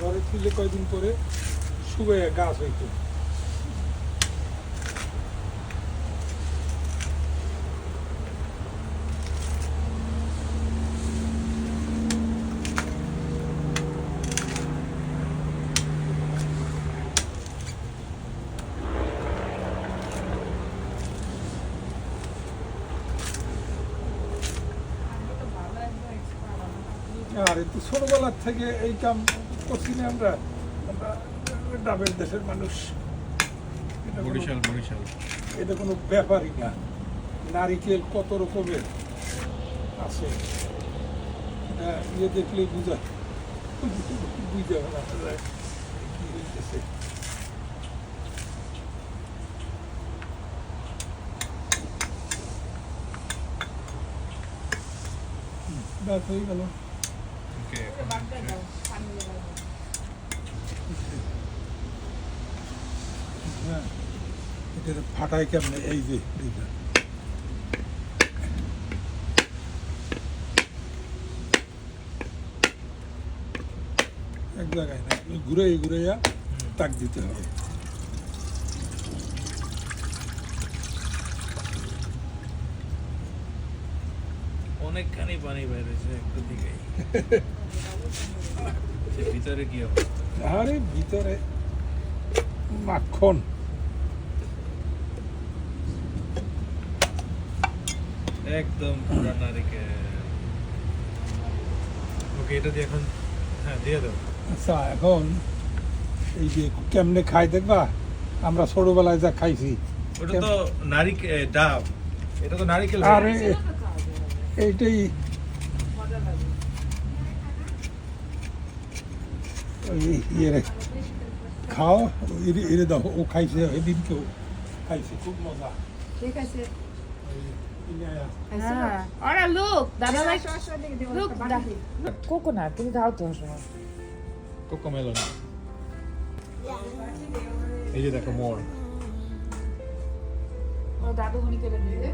ঘরে ছিলে কয়দিন পরে শুয়ে গাছ হইতো। আর একটু ছোটবেলার থেকে এই কাম করছি না আমরা আমরা ডাবের দেশের মানুষ। এটা কোনো- বরিশাল বরিশাল। এটা কোনো ব্যাপারই না। নারিকেল কত রকমের আছে। এটা ইয়ে দেখলেই বুঝা বুঝা না আসলে কি হইতেছে। ব্যাস হয়ে গেল। ওকে এটা ফাটায় কেমনে এই যে এইটা। এক জায়গায় না ঘুরে ঘুরাইয়া তাক দিতে হবে অনেকখানি পানি বেরিয়েছে একটু দিকেই। ভিতরে কি হবে আরে ভিতরে মাখন। একদম পুরো নারিকেল ওকে এটা দিয়ে এখন হ্যাঁ দিয়ে দাও। আচ্ছা এখন এই যে কেমনে খাই দেখবা? আমরা ছোটবেলায় যা খাইছি। ওটা তো নারিকেল ডাব। এটা তো নারিকেল আরে এইটাই। ইয়ে খাও এরে এরে দাও ও খাইছে এদিন কেউ খাইছে। খুব মজা। ঠিক আছে। হ্যাঁ। তুমি দাও তো সময় এই যে দেখো মোর। দাদু দিবে